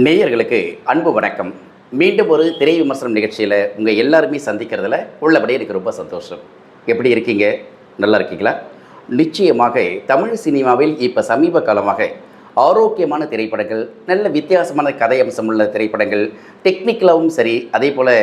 நேயர்களுக்கு அன்பு வணக்கம். மீண்டும் ஒரு திரை விமர்சனம் நிகழ்ச்சியில் உங்கள் எல்லாருமே சந்திக்கிறதுல உள்ளபடியே எனக்கு ரொம்ப சந்தோஷம். எப்படி இருக்கீங்க? நல்லா இருக்கீங்களா? நிச்சயமாக தமிழ் சினிமாவில் இப்போ சமீப காலமாக ஆரோக்கியமான திரைப்படங்கள் நல்ல வித்தியாசமான கதை அம்சம் உள்ள திரைப்படங்கள் டெக்னிக்கலாகவும் சரி அதே போல்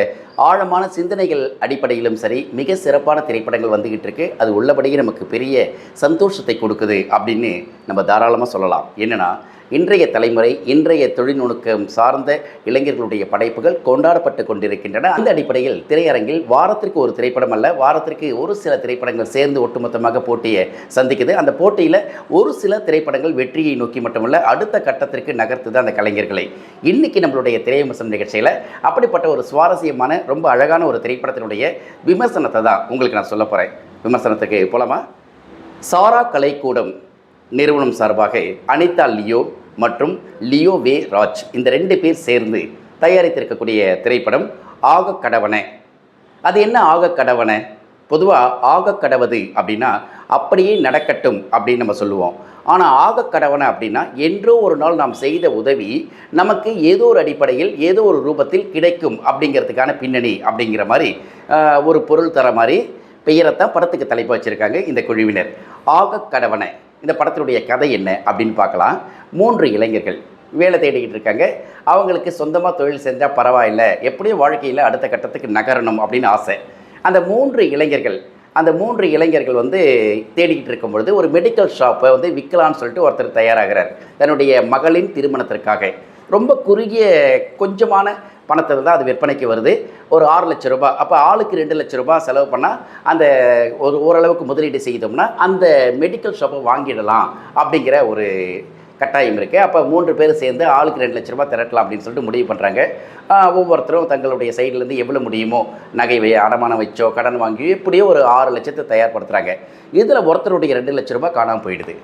ஆழமான சிந்தனைகள் அடிப்படையிலும் சரி மிக சிறப்பான திரைப்படங்கள் வந்துக்கிட்டு இருக்கு. அது உள்ளபடியே நமக்கு பெரிய சந்தோஷத்தை கொடுக்குது அப்படின்னு நம்ம தாராளமாக சொல்லலாம். என்னென்னா இன்றைய தலைமுறை இன்றைய தொழில்நுட்பம் சார்ந்த இளைஞர்களுடைய படைப்புகள் கொண்டாடப்பட்டு கொண்டிருக்கின்றன. அந்த அடிப்படையில் திரையரங்கில் வாரத்திற்கு ஒரு திரைப்படம் அல்ல வாரத்திற்கு ஒரு சில திரைப்படங்கள் சேர்ந்து ஒட்டுமொத்தமாக போட்டியை சந்திக்குது. அந்த போட்டியில் ஒரு சில திரைப்படங்கள் வெற்றியை நோக்கி மட்டுமல்ல அடுத்த கட்டத்திற்கு நகர்த்துது அந்த கலைஞர்களை. இன்னைக்கு நம்மளுடைய திரை நிகழ்ச்சியில் அப்படிப்பட்ட ஒரு சுவாரஸ்யமான ரொம்ப அழகான ஒரு திரைப்படத்தினுடைய விமர்சனத்தை தான் உங்களுக்கு நான் சொல்ல போகிறேன் விமர்சனத்துக்கு போலாமா? சாரா கலைக்கூடம் நிறுவனம் சார்பாக அனிதா லியோ மற்றும் லியோ வே ராஜ் இந்த ரெண்டு பேர் சேர்ந்து தயாரித்திருக்கக்கூடிய திரைப்படம் ஆக கடவனை அது என்ன ஆக கடவனை பொதுவாக ஆக கடவது அப்படின்னா அப்படியே நடக்கட்டும் அப்படின்னு நம்ம சொல்லுவோம். ஆனால் ஆக கடவனை அப்படின்னா என்றோ ஒரு நாள் நாம் செய்த உதவி நமக்கு ஏதோ ஒரு அடிப்படையில் ஏதோ ஒரு ரூபத்தில் கிடைக்கும் அப்படிங்கிறதுக்கான பின்னணி அப்படிங்கிற மாதிரி ஒரு பொருள் தர மாதிரி பெயரைத்தான் படத்துக்கு தலைப்பு வச்சுருக்காங்க இந்த குழுவினர். ஆக கடவனை இந்த படத்தினுடைய கதை என்ன அப்படின்னு பார்க்கலாம். மூன்று இளைஞர்கள் வேலை தேடிக்கிட்டு இருக்காங்க. அவங்களுக்கு சொந்தமாக தொழில் செஞ்சால் பரவாயில்ல. எப்படியும் வாழ்க்கையில் அடுத்த கட்டத்துக்கு நகரணும் அப்படின்னு ஆசை. அந்த மூன்று இளைஞர்கள் அந்த மூன்று இளைஞர்கள் வந்து தேடிக்கிட்டு இருக்கும் பொழுது ஒரு மெடிக்கல் ஷாப்பை வந்து விற்கலான்னு சொல்லிட்டு ஒருத்தர் தயாராகிறார். தன்னுடைய மகளின் திருமணத்திற்காக. ரொம்ப குறுகிய கொஞ்சமான பணத்தில் தான் அது விற்பனைக்கு வருது. ஒரு ஆறு லட்ச ரூபாய் அப்போ ஆளுக்கு ரெண்டு லட்ச ரூபாய் செலவு பண்ணால் அந்த ஒரு ஓரளவுக்கு முதலீடு செய்தோம்னா அந்த மெடிக்கல் ஷாப்பை வாங்கிடலாம் அப்படிங்கிற ஒரு கட்டாயம் இருக்குது அப்போ மூன்று பேர் சேர்ந்து ஆளுக்கு ரெண்டு லட்ச ரூபாய் திரட்டலாம் அப்படின்னு சொல்லிட்டு முடிவு பண்ணுறாங்க ஒவ்வொருத்தரும் தங்களுடைய சைட்லேருந்து எவ்வளோ முடியுமோ நகை அடமானம் வச்சோ கடன் வாங்கியோ எப்படியோ ஒரு ஆறு லட்சத்தை தயார்படுத்துகிறாங்க இதில் ஒருத்தருடைய ரெண்டு லட்ச ரூபாய் காணாமல் போயிடுது.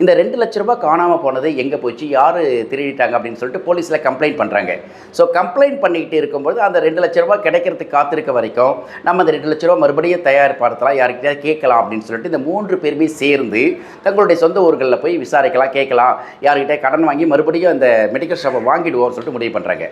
இந்த ரெண்டு லட்ச ரூபாய் காணாமல் போனது எங்கே போச்சு? யார் திருடிட்டாங்க அப்படின்னு சொல்லிட்டு போலீஸில் கம்ப்ளைண்ட் பண்ணுறாங்க ஸோ கம்ப்ளைண்ட் பண்ணிக்கிட்டு இருக்கும்போது அந்த ரெண்டு லட்ச ரூபாய் கிடைக்கிறதுக்கு காத்திருக்க வரைக்கும் நம்ம அந்த ரெண்டு லட்ச ரூபா மறுபடியும் தயார்படுத்தலாம் யார்கிட்டயாவது கேட்கலாம் அப்படின்னு சொல்லிட்டு இந்த மூன்று பேருமே சேர்ந்து தங்களுடைய சொந்த ஊர்களில் போய் விசாரிக்கலாம் கேட்கலாம். யார்கிட்ட கடன் வாங்கி மறுபடியும் அந்த மெடிக்கல் ஷாப்பை வாங்கிடுவோம்னு சொல்லிட்டு முடிவு பண்ணுறாங்க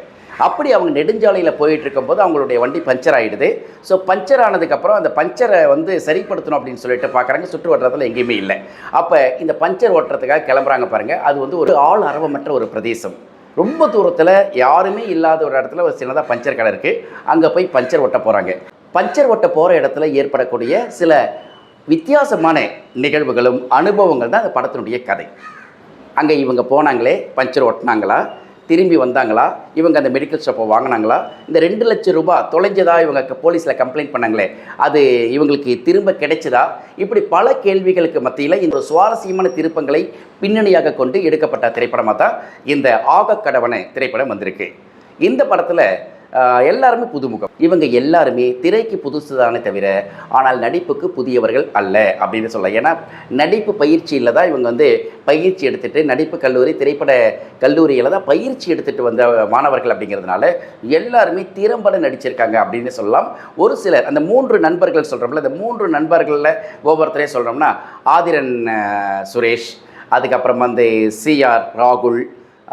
அப்படி அவங்க நெடுஞ்சாலையில் போயிட்டு இருக்கும்போது அவங்களுடைய வண்டி பஞ்சர் ஆகிடுது ஸோ பஞ்சர் ஆனதுக்கப்புறம் அந்த பஞ்சரை வந்து சரிப்படுத்தணும் அப்படின்னு சொல்லிட்டு பார்க்குறாங்க சுற்று வட்டாரத்தில் எங்கேயுமே இல்லை. அப்போ இந்த பஞ்சர் ஓட்டுறதுக்காக கிளம்புறாங்க பாருங்கள் அது வந்து ஒரு ஆள் அரவமற்ற ஒரு பிரதேசம். ரொம்ப தூரத்தில் யாருமே இல்லாத ஒரு இடத்துல ஒரு சின்னதாக பஞ்சர் கடை இருக்குது அங்கே போய் பஞ்சர் ஓட்ட போகிறாங்க பஞ்சர் ஓட்ட போகிற இடத்துல ஏற்படக்கூடிய சில வித்தியாசமான நிகழ்வுகளும் அனுபவங்கள் தான் அந்த படத்தினுடைய கதை. அங்கே இவங்க போனாங்களே பஞ்சர் ஓட்டினாங்களா? திரும்பி வந்தாங்களா? இவங்க அந்த மெடிக்கல் ஷாப்பை வாங்கினாங்களா? இந்த ரெண்டு லட்சம் ரூபாய் தொலைஞ்சதா? இவங்க போலீஸில் கம்ப்ளைண்ட் பண்ணாங்களே. அது இவங்களுக்கு திரும்ப கிடைச்சதா? இப்படி பல கேள்விகளுக்கு மத்தியில் இந்த சுவாரஸ்யமான திருப்பங்களை பின்னணியாக கொண்டு எடுக்கப்பட்ட திரைப்படமாக தான் இந்த ஆக கடவனை திரைப்படம் வந்திருக்கு. இந்த படத்தில் எல்லாருமே புதுமுகம். இவங்க எல்லாருமே திரைக்கு புதுசு தானே தவிர ஆனால் நடிப்புக்கு புதியவர்கள் அல்ல அப்படின்னு சொல்லலாம். ஏன்னா நடிப்பு பயிற்சியில் தான் இவங்க வந்து பயிற்சி எடுத்துட்டு நடிப்பு கல்லூரி திரைப்பட கல்லூரியில் தான் பயிற்சி எடுத்துகிட்டு வந்த மாணவர்கள் அப்படிங்கிறதுனால எல்லாருமே திறம்பட நடிச்சிருக்காங்க அப்படின்னு சொல்லலாம். ஒரு சிலர் அந்த மூன்று நண்பர்கள் சொல்கிறோம்ல அந்த மூன்று நண்பர்களில் ஒவ்வொருத்தரையும் சொல்கிறோம்னா ஆதிரன் சுரேஷ் அதுக்கப்புறம் வந்து சிஆர் ராகுல்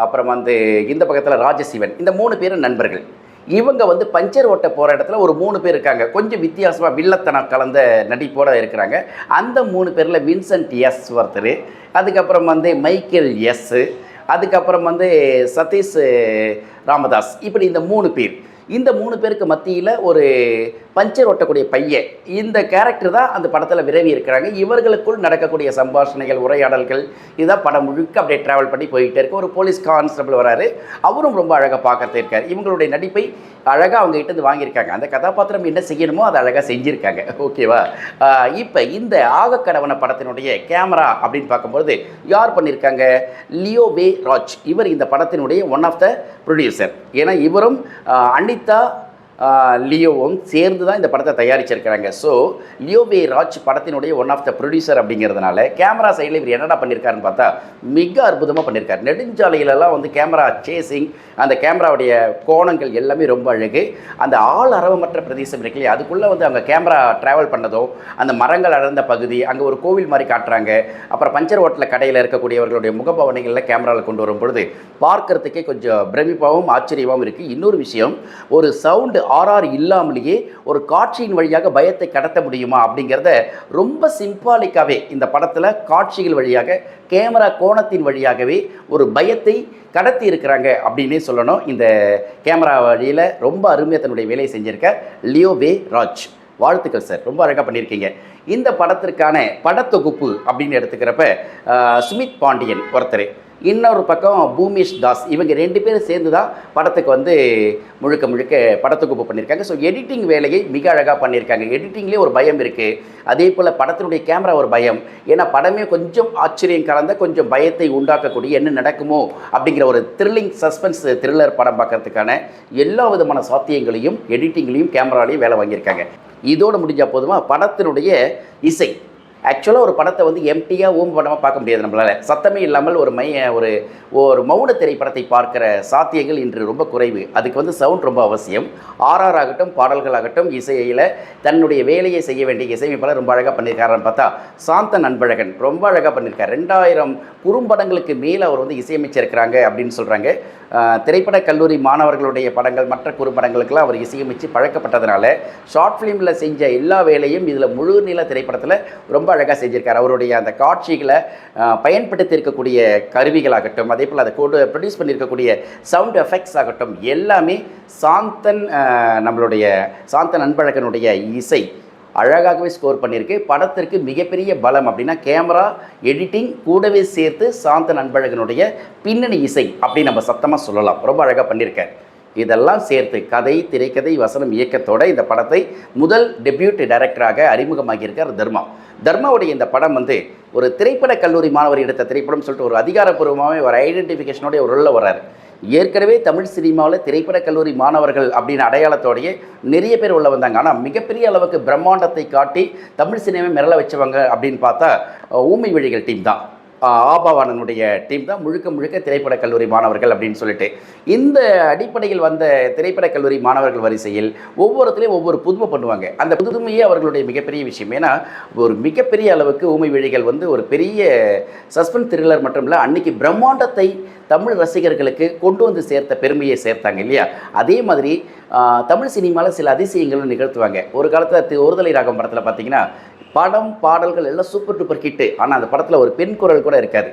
அப்புறம் வந்து இந்த பக்கத்தில் ராஜசிவன் இந்த மூணு பேரும் நண்பர்கள். இவங்க வந்து பஞ்சர் ஓட்ட போகிற இடத்துல ஒரு மூணு பேர் இருக்காங்க. கொஞ்சம் வித்தியாசமாக வில்லத்தனம் கலந்த நடிப்போட இருக்கிறாங்க. அந்த மூணு பேரில் வின்சென்ட் எஸ் ஒருத்தர் அதுக்கப்புறம் வந்து மைக்கேல் எஸ்ஸு அதுக்கப்புறம் வந்து சதீஷ் ராமதாஸ். இப்படி இந்த மூணு பேர். இந்த மூணு பேருக்கு மத்தியில் ஒரு பஞ்சர் ஓட்டக்கூடிய பையன். இந்த கேரக்டர் தான் அந்த படத்தில் விரவி இருக்கிறாங்க. இவர்களுக்குள் நடக்கக்கூடிய சம்பாஷணைகள் உரையாடல்கள் இதுதான் படம் முழுக்க அப்படியே ட்ராவல் பண்ணி போயிட்டே இருக்கு. ஒரு போலீஸ் கான்ஸ்டபிள் வராரு. அவரும் ரொம்ப அழகாக பார்க்கறது இருக்கார். இவங்களுடைய நடிப்பை அழகாக அவங்க கிட்ட இருந்து வாங்கியிருக்காங்க. அந்த கதாபாத்திரம் என்ன செய்யணுமோ அதை அழகாக செஞ்சுருக்காங்க. ஓகேவா இப்போ இந்த ஆகக்கடவன படத்தினுடைய கேமரா அப்படின்னு பார்க்கும்போது யார் பண்ணியிருக்காங்க லியோ வே ராஜ். இவர் இந்த படத்தினுடைய ஒன் ஆஃப் த ப்ரொடியூசர் ஏன்னா இவரும் அன்னி அனிதா ஆஹ், லியோவும் சேர்ந்து தான் இந்த படத்தை தயாரிச்சிருக்கிறாங்க. ஸோ லியோ வே ராஜ் படத்தினுடைய ஒன் ஆஃப் த ப்ரொடியூசர் அப்படிங்கிறதுனால கேமரா சைடில் இவர் என்னடா பண்ணியிருக்காருன்னு பார்த்தா மிக அற்புதமாக பண்ணியிருக்காரு நெடுஞ்சாலையிலலாம் வந்து கேமரா சேசிங் அந்த கேமராவுடைய கோணங்கள் எல்லாமே ரொம்ப அழகு. அந்த ஆள் அரவமற்ற பிரதேசம் இருக்கு இல்லையா அதுக்குள்ளே வந்து அவங்க கேமரா ட்ராவல் பண்ணதோ அந்த மரங்கள் அடர்ந்த பகுதி அங்கே ஒரு கோவில் மாதிரி காட்டுறாங்க. அப்புறம் பஞ்சர் ஓட்டில் கடையில் இருக்கக்கூடியவர்களுடைய முகபவனைகளில் கேமராவில் கொண்டு வரும் பொழுது பார்க்கறதுக்கே கொஞ்சம் பிரமிப்பாகவும் ஆச்சரியமாகவும் இருக்குது இன்னொரு விஷயம் ஒரு சவுண்டு ஆர்ஆர் இல்லாமலேயே ஒரு காட்சியின் வழியாக பயத்தை கடத்த முடியுமா அப்படிங்கிறத ரொம்ப சிம்பாலிக்காகவே இந்த படத்தில் காட்சிகள் வழியாக கேமரா கோணத்தின் வழியாகவே ஒரு பயத்தை கடத்தி இருக்கிறாங்க அப்படின்னே சொல்லணும். இந்த கேமரா வழியில் ரொம்ப அருமையாக தன்னுடைய வேலையை செஞ்சிருக்க லியோ வே ராஜ். வாழ்த்துக்கள் சார் ரொம்ப அழகாக பண்ணியிருக்கீங்க. இந்த படத்திற்கான படத்தொகுப்பு அப்படின்னு எடுத்துக்கிறப்ப சுமித் பாண்டியன் ஒருத்தர். இன்னொரு பக்கம் பூமேஷ் தாஸ். இவங்க ரெண்டு பேரும் சேர்ந்து தான் படத்துக்கு வந்து முழுக்க முழுக்க படத்துக்குப்பு பண்ணியிருக்காங்க. ஸோ எடிட்டிங் வேலையை மிக அழகாக பண்ணியிருக்காங்க. எடிட்டிங்லேயே ஒரு பயம் இருக்குது அதே போல் படத்தினுடைய கேமரா ஒரு பயம். ஏன்னா படமே கொஞ்சம் ஆச்சரியம் கலந்த கொஞ்சம் பயத்தை உண்டாக்கக்கூடிய என்ன நடக்குமோ அப்படிங்கிற ஒரு த்ரில்லிங் சஸ்பென்ஸ் த்ரில்லர் படம் பார்க்கறதுக்கான எல்லா விதமான சாத்தியங்களையும் எடிட்டிங்லேயும் கேமராலையும் வேலை வாங்கியிருக்காங்க. இதோடு முடிஞ்சால் போதுமா? படத்தினுடைய இசை. ஆக்சுவலாக ஒரு படத்தை வந்து எம்டியாக ஊம் படமாக பார்க்க முடியாது நம்மளால். சத்தமே இல்லாமல் ஒரு மைய ஒரு ஒரு மௌன திரைப்படத்தை பார்க்கிற சாத்தியங்கள் இன்று ரொம்ப குறைவு. அதுக்கு வந்து சவுண்ட் ரொம்ப அவசியம். ஆர்ஆர் ஆகட்டும் பாடல்கள் ஆகட்டும் இசையில் தன்னுடைய வேலையை செய்ய வேண்டிய இசையமைப்பாளர் ரொம்ப அழகாக பண்ணியிருக்காருன்னு பார்த்தா சாந்த நண்பழகன் ரொம்ப அழகாக பண்ணியிருக்காரு ரெண்டாயிரம் குறும்படங்களுக்கு மேலே அவர் வந்து இசையமைச்சிருக்கிறாங்க அப்படின்னு சொல்கிறாங்க திரைப்பட கல்லூரி மாணவர்களுடைய படங்கள் மற்ற குறும்படங்களுக்கெல்லாம் அவர் இசையமைச்சு பழக்கப்பட்டதுனால ஷார்ட் ஃபிலிமில் செஞ்ச எல்லா வேலையும் இதில் முழு நில திரைப்படத்தில் ரொம்ப அழகாக செஞ்சிருக்காரு. அவருடைய அந்த காட்சிகளை பயன்படுத்தி இருக்கக்கூடிய கருவிகளாகட்டும் அதே போல் அதை கொண்டு ப்ரொடியூஸ் பண்ணியிருக்கக்கூடிய சவுண்ட் எஃபெக்ட்ஸ் ஆகட்டும் எல்லாமே சாந்தன் நம்மளுடைய சாந்தன் அன்பழகனுடைய இசை அழகாகவே ஸ்கோர் பண்ணியிருக்கு. படத்திற்கு மிகப்பெரிய பலம் அப்படின்னா கேமரா எடிட்டிங் கூடவே சேர்த்து சாந்தன் அன்பழகனுடைய பின்னணி இசை அப்படின்னு நம்ம சத்தமாக சொல்லலாம். ரொம்ப அழகாக பண்ணியிருக்கேன் இதெல்லாம் சேர்த்து கதை திரைக்கதை வசனம் இயக்கத்தோட இந்த படத்தை முதல் டெபியூட் டைரக்டராக அறிமுகமாகியிருக்கார் தர்மா. தர்மாவுடைய இந்த படம் வந்து ஒரு திரைப்பட கல்லூரி மாணவர் எடுத்த திரைப்படம் சொல்லிட்டு ஒரு அதிகாரப்பூர்வமாகவே ஒரு ஐடென்டிஃபிகேஷனோட ஒரு உள்ள வர்றாரு. ஏற்கனவே தமிழ் சினிமாவில் திரைப்பட கல்லூரி மாணவர்கள் அப்படின்னு அடையாளத்தோடையே நிறைய பேர் உள்ள வந்தாங்க. ஆனால் மிகப்பெரிய அளவுக்கு பிரம்மாண்டத்தை காட்டி தமிழ் சினிமாவை மிரள வச்சவங்க அப்படின்னு பார்த்தா ஊமை விழிகள் டீம் தான். ஆபாவானனுடைய டீம் தான் முழுக்க முழுக்க திரைப்பட கல்லூரி மாணவர்கள் அப்படின்னு சொல்லிட்டு. இந்த அடிப்படையில் வந்த திரைப்பட கல்லூரி மாணவர்கள் வரிசையில் ஒவ்வொருத்திலையும் ஒவ்வொரு புதுமை பண்ணுவாங்க. அந்த புதுமையே அவர்களுடைய மிகப்பெரிய விஷயம். ஏன்னா ஒரு மிகப்பெரிய அளவுக்கு ஊமை விழிகள் வந்து ஒரு பெரிய சஸ்பென்ஸ் த்ரில்லர் மட்டும் இல்லை அன்னைக்கு பிரம்மாண்டத்தை தமிழ் ரசிகர்களுக்கு கொண்டு வந்து சேர்த்த பெருமையை சேர்த்தாங்க இல்லையா? அதே மாதிரி தமிழ் சினிமாவில் சில அதிசயங்களும் நிகழ்த்துவாங்க. ஒரு காலத்தில் ஒருதலை ராகம் படத்தில் பார்த்தீங்கன்னா படம் பாடல்கள் எல்லாம் சூப்பர் டூப்பர் கிட்டு ஆனால் அந்த படத்தில் ஒரு பெண் குரல் கூட இருக்காது.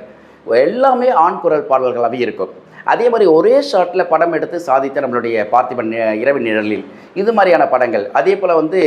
எல்லாமே ஆண் குரல் பாடல்களாகவே இருக்கும். அதே மாதிரி ஒரே ஷாட்டில் படம் எடுத்து சாதித்த நம்மளுடைய பார்த்திபன் இரவு நிழலில். இது மாதிரியான படங்கள். அதே போல் வந்து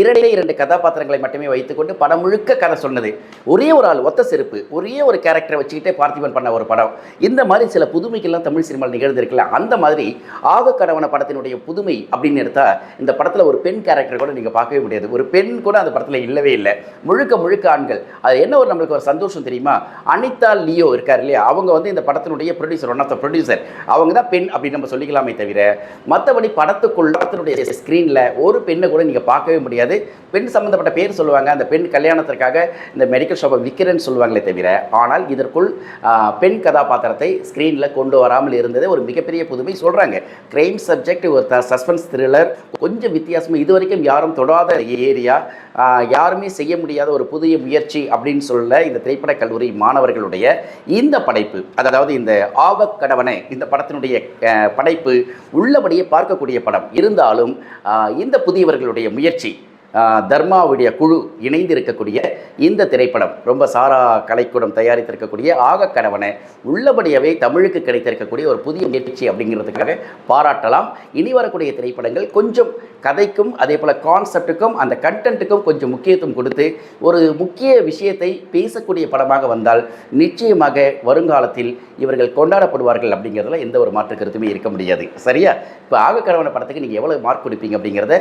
இரண்டே இரண்டு கதாபாத்திரங்களை மட்டுமே வைத்துக்கொண்டு படம் முழுக்க கதை சொன்னது. ஒரே ஒரு ஆள் ஒத்த செருப்பு ஒரே ஒரு கேரக்டரை வச்சுக்கிட்டே பார்த்திபன் பண்ண ஒரு படம். இந்த மாதிரி சில புதுமைகள்லாம் தமிழ் சினிமாவில் நிகழ்ந்திருக்கல அந்த மாதிரி ஆக கடவன படத்தினுடைய புதுமை அப்படின்னு எடுத்தால் இந்த படத்தில் ஒரு பெண் கேரக்டர் கூட நீங்கள் பார்க்கவே முடியாது. ஒரு பெண் கூட அந்த படத்தில் இல்லவே இல்லை. முழுக்க முழுக்க ஆண்கள். அது என்ன ஒரு நம்மளுக்கு ஒரு சந்தோஷம் தெரியுமா? அனிதா லியோ இருக்கார் இல்லையா? அவங்க வந்து இந்த படத்தினுடைய producer one of the producer அவங்க தான் பெண் அப்படின்னு நம்ம சொல்லிக்கலாமே தவிர மற்றபடி படத்துக்குள்ள படத்தினுடைய ஸ்க்ரீனில் ஒரு பெண்ணை கூட நீங்கள் பார்க்கவே முடியாது. பெண் சம்மந்தப்பட்ட பேர் சொல்லுவாங்க அந்த பெண் கல்யாணத்திற்காக இந்த மெடிக்கல் ஷாப்பை விற்கிறேன்னு சொல்லுவாங்களே தவிர ஆனால் இதற்குள் பெண் கதாபாத்திரத்தை ஸ்க்ரீனில் கொண்டு வராமல் இருந்ததே ஒரு மிகப்பெரிய புதுமை சொல்கிறாங்க கிரைம் சப்ஜெக்ட் ஒரு சஸ்பென்ஸ் த்ரில்லர் கொஞ்சம் வித்தியாசமாக இது வரைக்கும் யாரும் தொடாத ஏரியா யாருமே செய்ய முடியாத ஒரு புதிய முயற்சி அப்படின்னு சொல்ல இந்த திரைப்பட கல்லூரி மாணவர்களுடைய இந்த படைப்பு அதாவது இந்த ஆகக் கடவனை இந்த படத்தினுடைய படைப்பு உள்ளபடியே பார்க்கக்கூடிய படம். இருந்தாலும் இந்த புதியவர்களுடைய முயற்சி தர்மாவுடைய குழு இணைந்து இருக்கக்கூடிய இந்த திரைப்படம் ரொம்ப சாரா கலைக்கூடம் தயாரித்திருக்கக்கூடிய ஆக உள்ளபடியாகவே தமிழுக்கு கிடைத்திருக்கக்கூடிய ஒரு புதிய முயற்சி அப்படிங்கிறதுக்காக பாராட்டலாம். இனி வரக்கூடிய திரைப்படங்கள் கொஞ்சம் கதைக்கும் அதே போல் கான்செப்ட்டுக்கும் அந்த கண்டென்ட்டுக்கும் கொஞ்சம் முக்கியத்துவம் கொடுத்து ஒரு முக்கிய விஷயத்தை பேசக்கூடிய படமாக வந்தால் நிச்சயமாக வருங்காலத்தில் இவர்கள் கொண்டாடப்படுவார்கள் அப்படிங்கிறதுல எந்த ஒரு மாற்று கருத்துமே இருக்க முடியாது. சரியா? இப்போ ஆக படத்துக்கு நீங்கள் எவ்வளோ மார்க் கொடுப்பீங்க அப்படிங்கிறத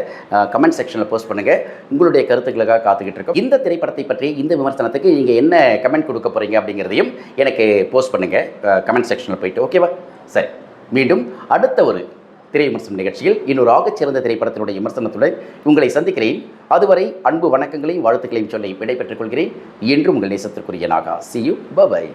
கமெண்ட் செக்ஷனில் போஸ்ட் பண்ணுங்கள் உங்களுடைய கருத்துக்களுக்காக காத்துக்கிட்டு இருக்கோம். இந்த திரைப்படத்தை பற்றி இந்த விமர்சனத்துக்கு நீங்கள் என்ன கமெண்ட் கொடுக்க போகிறீங்க அப்படிங்கிறதையும் எனக்கு போஸ்ட் பண்ணுங்கள் கமெண்ட் செக்ஷனில் போயிட்டு ஓகேவா சரி. மீண்டும் அடுத்த ஒரு திரை விமர்சனம் நிகழ்ச்சியில் இன்னொரு ஆகச் சிறந்த திரைப்படத்தினுடைய விமர்சனத்துடன் உங்களை சந்திக்கிறேன். அதுவரை அன்பு வணக்கங்களையும் வாழ்த்துக்களையும் சொல்லி விடைபெற்றுக் கொள்கிறேன். என்றும் உங்கள் நேசத்திற்குரிய நாகா. See you bye bye